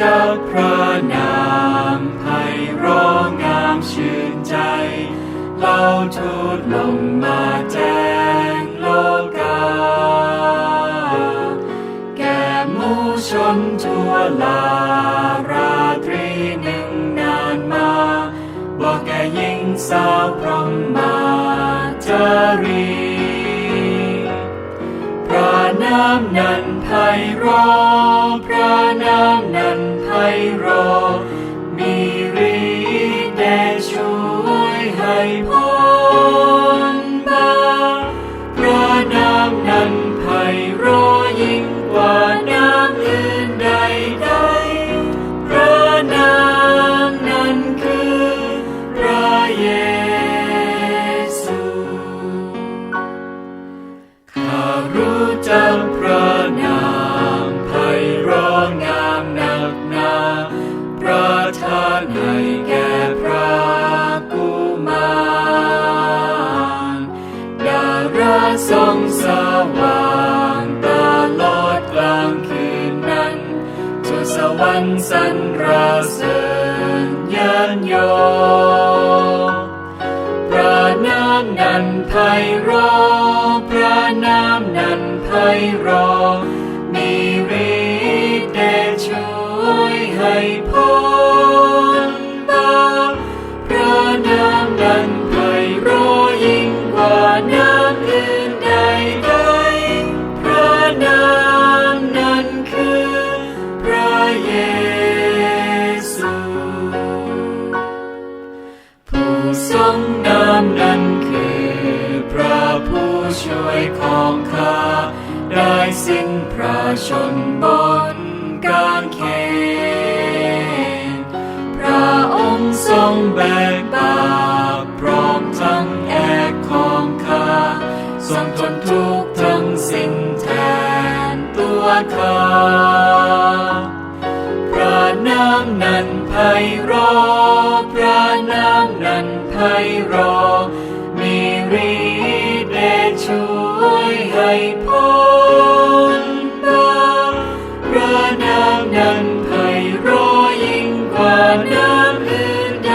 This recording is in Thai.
จากพระนามไพเราะงามชื่นใจ เราทูลลงมาแจ้งโลกา แก่มูชนทั่วลาราตรีหนึ่งนานมา บอกแก่หญิงสาวพรหมมาจารีพระนามนั้นไพเราะ นามนั้นไพเราะมีฤทธิ์แด่ช่วยให้พ้นบาพระนามนั้นไพเราะ ทรงสว่างตลอดกลางคืนนั้นทุสวรรค์สรรราเสริญยันยอพระนามนั้นไพเราะพระนามนั้นไพเราะ ทรงนามนั้นคือพระผู้ช่วยของข้าได้สิ้นพระชนบนกางเขนพระองค์ทรงแบกบาปพร้อมทั้งแอกของข้าทรงทนทุกข์ทั้งสิ้นแทนตัวข้าพระนามนั้นไพเราะพระ ให้รอ มีฤทธิ์เดช่วยให้พ้นบาพระนามนั้นไพเรอยิ่งกว่าน้ำอื่นใด